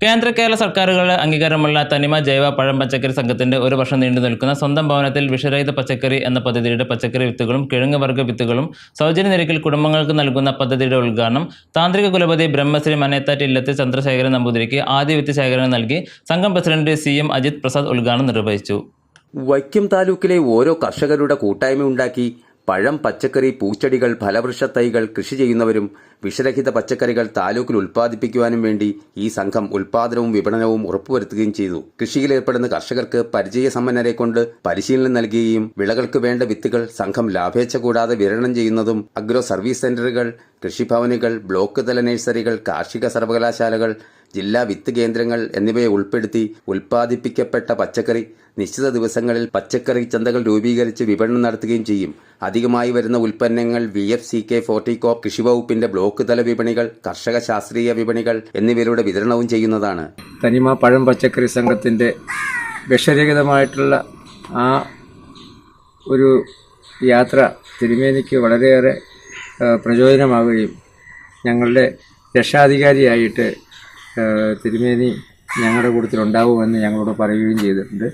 കേന്ദ്ര കേരള സർക്കാരുകളുടെ അംഗീകാരമുള്ള തനിമ ജൈവ പഴം പച്ചക്കറി സംഘത്തിന്റെ ഒരു വർഷം നീണ്ടു നിൽക്കുന്ന സ്വന്തം ഭവനത്തിൽ വിഷരഹിത പച്ചക്കറി എന്ന പദ്ധതിയുടെ പച്ചക്കറി വിത്തുകളും കിഴങ്ങ് വർഗ വിത്തുകളും സൗജന്യ നിരക്കിൽ കുടുംബങ്ങൾക്ക് നൽകുന്ന പദ്ധതിയുടെ ഉദ്ഘാടനം താന്ത്രിക കുലപതി ബ്രഹ്മശ്രീ മനേത്താറ്റ് ഇല്ലത്ത് ചന്ദ്രശേഖരൻ നമ്പൂതിരിക്ക് ആദ്യ വിത്ത് ശേഖരണം നൽകി സംഘം president C M Ajith Prasad ഉദ്ഘാടനം നിർവഹിച്ചു. വൈക്കം താലൂക്കിലെ ഓരോ കർഷകരുടെ കൂട്ടായ്മ ഉണ്ടാക്കി പഴം പച്ചക്കറി പൂച്ചെടികൾ ഫലവൃക്ഷ തൈകൾ കൃഷി ചെയ്യുന്നവരും വിഷരഹിത പച്ചക്കറികൾ താലൂക്കിൽ ഉൽപ്പാദിപ്പിക്കുവാനും വേണ്ടി ഈ സംഘം ഉൽപാദനവും വിപണനവും ഉറപ്പുവരുത്തുകയും ചെയ്തു. കൃഷിയിൽ ഏർപ്പെടുന്ന കർഷകർക്ക് പരിചയസമ്പന്നരെ കൊണ്ട് പരിശീലനം നൽകുകയും വിളകൾക്ക് വേണ്ട വിത്തുകൾ സംഘം ലാഭേച്ഛ കൂടാതെ വിതരണം ചെയ്യുന്നതും അഗ്രോ സർവീസ് സെന്ററുകൾ കൃഷിഭവനുകൾ ബ്ലോക്ക് തല നഴ്സറികൾ കാർഷിക സർവകലാശാലകൾ ജില്ലാ വിത്ത് കേന്ദ്രങ്ങൾ എന്നിവയെ ഉൾപ്പെടുത്തി ഉൽപ്പാദിപ്പിക്കപ്പെട്ട പച്ചക്കറി നിശ്ചിത ദിവസങ്ങളിൽ പച്ചക്കറി ചന്തകൾ രൂപീകരിച്ച് വിപണനം നടത്തുകയും ചെയ്യും. അധികമായി വരുന്ന ഉൽപ്പന്നങ്ങൾ V F C K Horticorp കൃഷിവകുപ്പിന്റെ block തല വിപണികൾ കർഷക ശാസ്ത്രീയ വിപണികൾ എന്നിവയിലൂടെ വിതരണവും ചെയ്യുന്നതാണ്. തനിമ പഴം പച്ചക്കറി സംഘത്തിന്റെ വിഷരഹിതമായിട്ടുള്ള ആ ഒരു യാത്ര തിരുമേനിക്ക് വളരെയേറെ പ്രചോദനമാവുകയും ഞങ്ങളുടെ രക്ഷാധികാരിയായിട്ട് തിരുമേനി ഞങ്ങളുടെ കൂട്ടത്തിലുണ്ടാവുമെന്ന് ഞങ്ങളോട് പറയുകയും ചെയ്തിട്ടുണ്ട്.